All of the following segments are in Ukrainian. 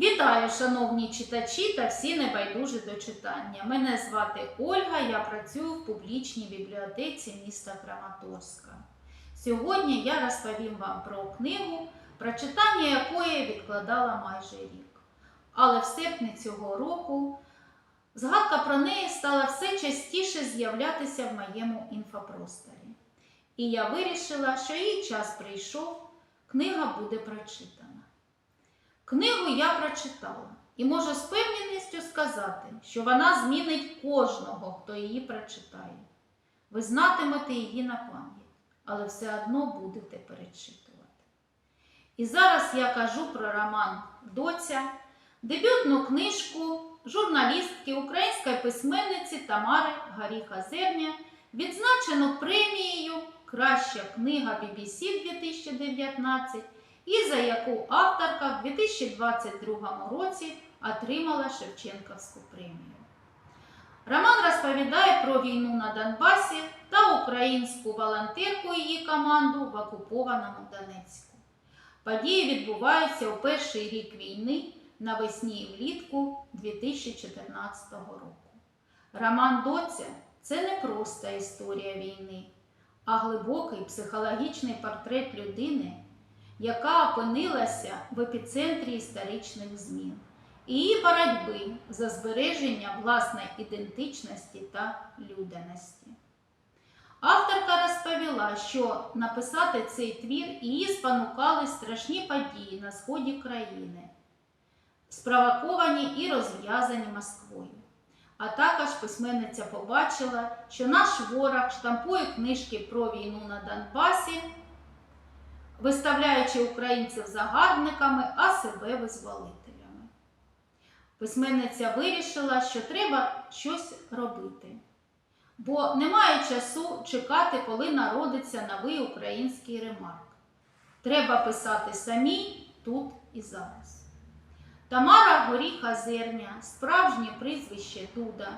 Вітаю, шановні читачі та всі небайдужі до читання. Мене звати Ольга, я працюю в публічній бібліотеці міста Краматорська. Сьогодні я розповім вам про книгу, про читання якої відкладала майже рік. Але в серпні цього року згадка про неї стала все частіше з'являтися в моєму інфопросторі. І я вирішила, що її час прийшов, книга буде прочитана. Книгу я прочитала і можу з певненістю сказати, що вона змінить кожного, хто її прочитає. Ви знатимете її на пам'ять, але все одно будете перечитувати. І зараз я кажу про роман Доця, дебютну книжку журналістки української письменниці Тамари Гаріха Зерня, відзначену премією Краща книга BBC 2019 і за яку авторка в 2022 році отримала Шевченківську премію. Роман розповідає про війну на Донбасі та українську волонтерку і її команду в окупованому Донецьку. Події відбуваються у перший рік війни навесні і влітку 2014 року. Роман Доця це не просто історія війни, а глибокий психологічний портрет людини яка опинилася в епіцентрі історичних змін, і її боротьби за збереження власної ідентичності та людяності. Авторка розповіла, що написати цей твір її спонукали страшні події на сході країни, спровоковані і розв'язані Москвою. А також письменниця побачила, що наш ворог штампує книжки про війну на Донбасі виставляючи українців загарбниками, а себе визволителями. Письменниця вирішила, що треба щось робити, бо немає часу чекати, коли народиться новий український ремарк. Треба писати самій тут і зараз. Тамара Горіха Зерня, справжнє прізвище Дуда,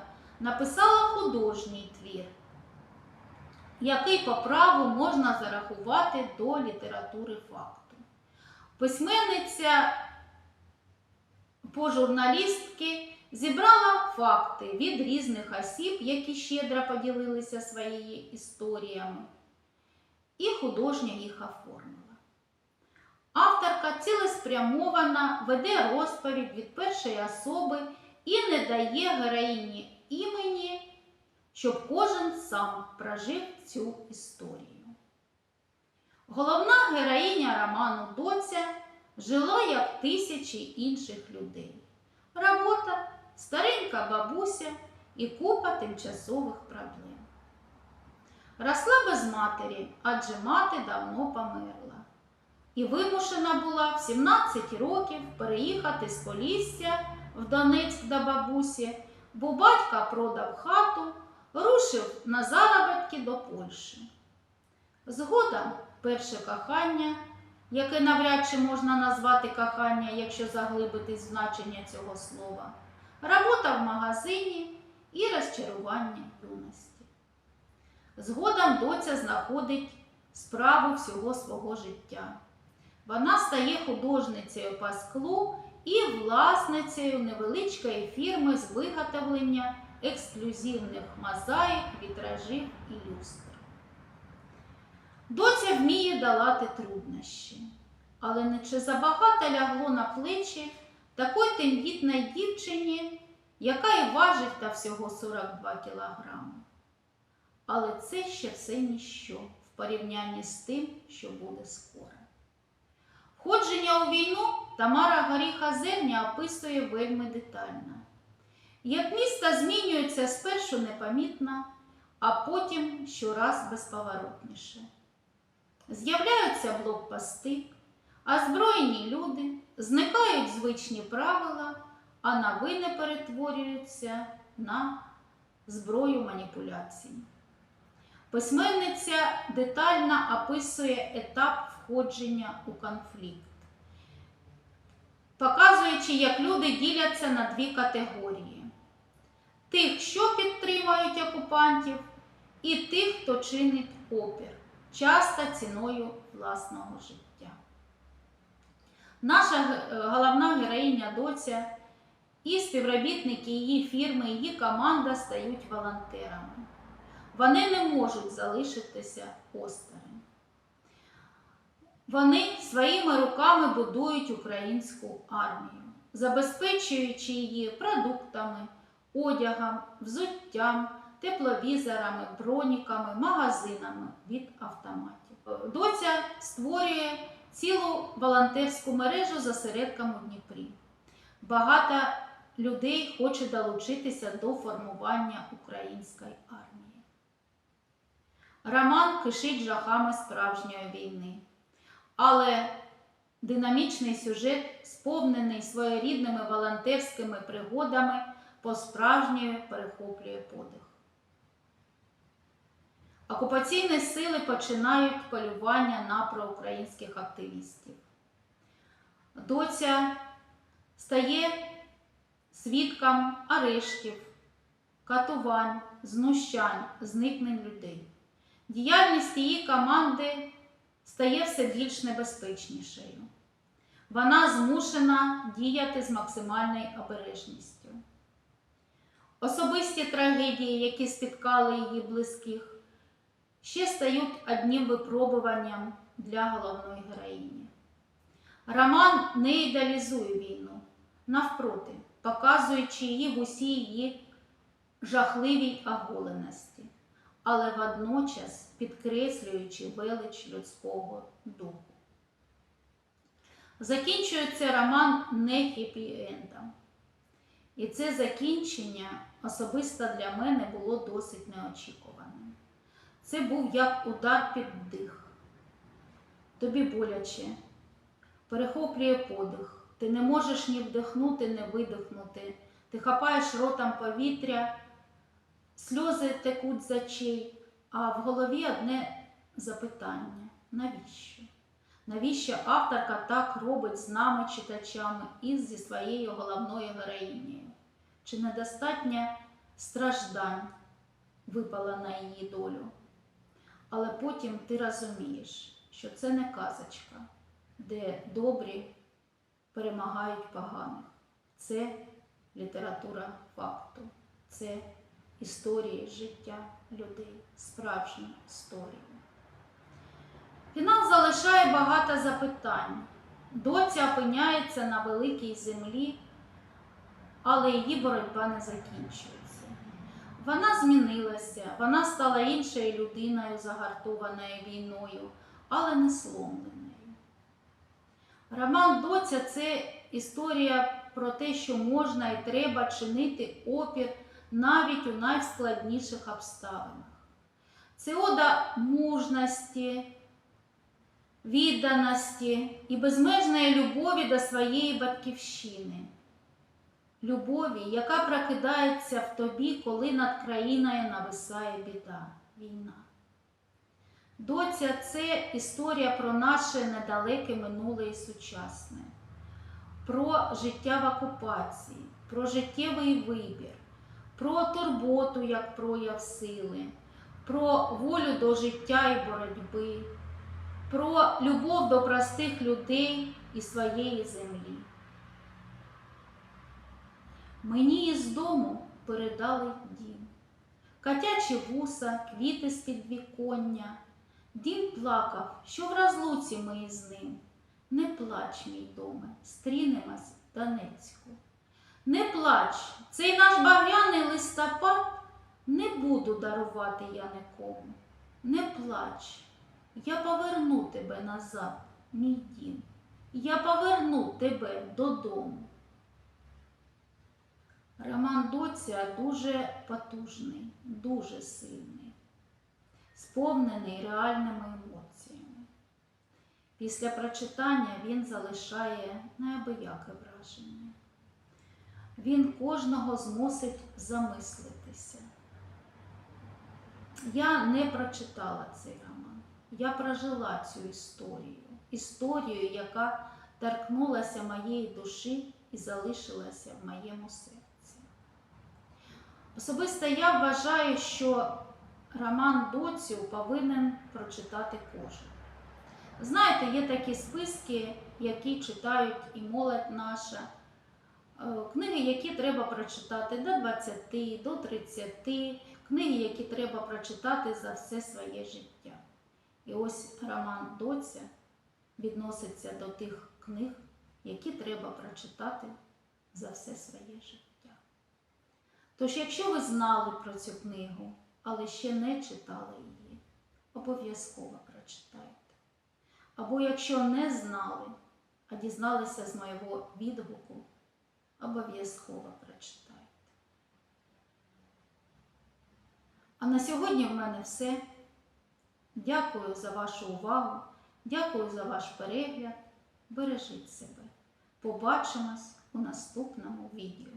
написала художній твір який по праву можна зарахувати до літератури факту. Письменниця по журналістки зібрала факти від різних осіб, які щедро поділилися своїми історіями, і художньо їх оформила. Авторка цілеспрямована веде розповідь від першої особи і не дає героїні імені щоб кожен сам прожив цю історію. Головна героїня роману Доця жила як тисячі інших людей. Робота, старенька бабуся і купа тимчасових проблем. Росла без матері, адже мати давно померла. І вимушена була в 17 років переїхати з Полісся в Донецьк до бабусі, бо батька продав хату рушив на заробітки до Польщі. Згодом перше кохання, яке навряд чи можна назвати кохання, якщо заглибити значення цього слова, робота в магазині і розчарування юності. Згодом доця знаходить справу всього свого життя. Вона стає художницею по склу і власницею невеличкої фірми з виготовлення ексклюзивних мозаїк, вітражів і люстр. Доця вміє долати труднощі, але не чи забагато лягло на плечі такої тендітної дівчині, яка і важить та всього 42 кілограми. Але це ще все ніщо в порівнянні з тим, що буде скоро. Входження у війну Тамара Горіха Зерня описує вельми детально. Як місто змінюється спершу непомітно, а потім щораз безповоротніше. З'являються блокпости, озброєні люди, зникають звичні правила, а новини перетворюються на зброю маніпуляцій. Письменниця детально описує етап входження у конфлікт, показуючи, як люди діляться на дві категорії тих, що підтримують окупантів, і тих, хто чинить опір, часто ціною власного життя. Наша е, головна героїня доця і співробітники її фірми, її команда стають волонтерами. Вони не можуть залишитися осторонь. Вони своїми руками будують українську армію, забезпечуючи її продуктами, одягом, взуттям, тепловізорами, броніками, магазинами від автоматів. Доця створює цілу волонтерську мережу з осередком у Дніпрі. Багато людей хоче долучитися до формування української армії. Роман кишить жахами справжньої війни, але динамічний сюжет, сповнений своєрідними волонтерськими пригодами, по-справжньому перехоплює подих. Окупаційні сили починають полювання на проукраїнських активістів. Доця стає свідком арештів, катувань, знущань, зникнень людей. Діяльність її команди стає все більш небезпечнішою. Вона змушена діяти з максимальною обережністю. Особисті трагедії, які спіткали її близьких, ще стають одним випробуванням для головної героїні. Роман не ідеалізує війну, навпроти, показуючи її в усій її жахливій оголеності, але водночас підкреслюючи велич людського духу. Закінчується роман не хеппі-ендом. І це закінчення особисто для мене було досить неочікуваним. Це був як удар під дих. Тобі боляче, перехоплює подих. Ти не можеш ні вдихнути, ні видихнути. Ти хапаєш ротом повітря, сльози текуть з очей, а в голові одне запитання: навіщо? Навіщо авторка так робить з нами, читачами, і зі своєю головною героїнею? Чи недостатньо страждань випало на її долю? Але потім ти розумієш, що це не казочка, де добрі перемагають поганих. Це література факту, це історії життя людей, справжні історії. Фінал залишає багато запитань. Доця опиняється на великій землі, але її боротьба не закінчується. Вона змінилася, вона стала іншою людиною, загартованою війною, але не сломленою. Роман Доця це історія про те, що можна і треба чинити опір навіть у найскладніших обставинах. Це ода мужності, відданості і безмежної любові до своєї батьківщини. Любові, яка прокидається в тобі, коли над країною нависає біда, війна. Доця це історія про наше недалеке минуле і сучасне, про життя в окупації, про життєвий вибір, про турботу як прояв сили, про волю до життя і боротьби, про любов до простих людей і своєї землі. Мені із дому передали дім, котячі вуса, квіти з підвіконня. Дім плакав, що в розлуці ми із ним. Не плач, мій доме, стрінемось в Донецьку. Не плач, цей наш багряний листопад не буду дарувати я нікому. Не плач, я поверну тебе назад, мій дім. Я поверну тебе додому. Роман Доця дуже потужний, дуже сильний, сповнений реальними емоціями. Після прочитання він залишає неабияке враження. Він кожного змусить замислитися. Я не прочитала цей роман, я прожила цю історію, історію, яка торкнулася моєї душі і залишилася в моєму серці. Особисто я вважаю, що роман Доцю повинен прочитати кожен. Знаєте, є такі списки, які читають і молодь наша. Е, Книги, які треба прочитати до 20, до 30, книги, які треба прочитати за все своє життя. І ось роман Доця відноситься до тих книг, які треба прочитати за все своє життя. Тож, якщо ви знали про цю книгу, але ще не читали її, обов'язково прочитайте. Або якщо не знали, а дізналися з моєго відгуку, обов'язково прочитайте. А на сьогодні в мене все. Дякую за вашу увагу, дякую за ваш перегляд. Бережіть себе. Побачимось у наступному відео.